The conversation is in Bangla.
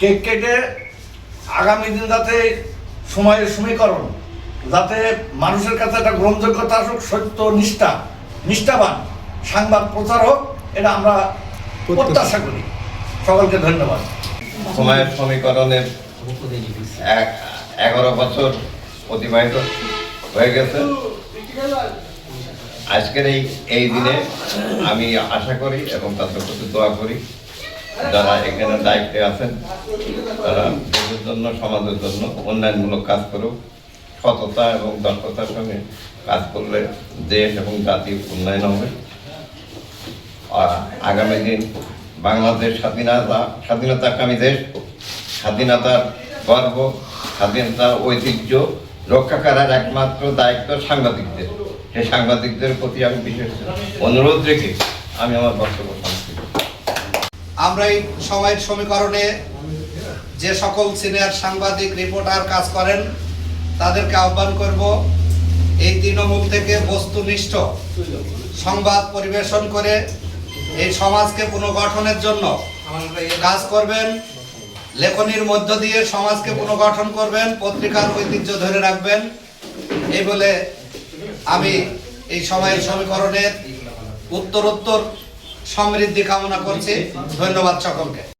কেক কেটে আগামী দিন যাতে সময়ের সমীকরণ, যাতে মানুষের কাছে একটা গ্রহণযোগ্যতা আসুক, সত্য, নিষ্ঠা, নিষ্ঠাবান সাংবাদ প্রচারক এটা আমরা প্রত্যাশা করি। সকলকে ধন্যবাদ। সময়ের সমীকরণের এক এগারো বছর অতিবাহিত হয়ে গেছে। আজকের এই এই দিনে আমি আশা করি এবং তাদের প্রতি দোয়া করি, যারা এখানে দায়িত্বে আছেন, তারা দেশের জন্য, সমাজের জন্য উন্নয়নমূলক কাজ করুক, সততা এবং দক্ষতার সঙ্গে কাজ করলে দেশ এবং জাতির উন্নয়ন হবে। আর আগামী দিন বাংলাদেশ স্বাধীনতা স্বাধীনতাকামী দেশ, স্বাধীনতার গর্ব স্বাধীনতার ঐতিহ্য রক্ষা করার একমাত্র দায়িত্ব সাংবাদিকদের। সেই সাংবাদিকদের প্রতি আমি বিশেষ অনুরোধ রেখে আমি আমার বক্তব্য সমাপ্ত। আমরা এই সময়ের সমীকরণে যে সকল সিনিয়র সাংবাদিক, রিপোর্টার কাজ করেন, তাদেরকে আহ্বান করব, এই তৃণমূল থেকে বস্তুনিষ্ঠ সংবাদ পরিবেশন করে এই সমাজকে পুনর্গঠনের জন্য কাজ করবেন, লেখনির মধ্য দিয়ে সমাজকে পুনর্গঠন করবেন, পত্রিকার ঐতিহ্য ধরে রাখবেন, এই বলে আমি এই সময়ের সমীকরণের উত্তরোত্তর সমৃদ্ধি কামনা করছি। ধন্যবাদ সকলকে।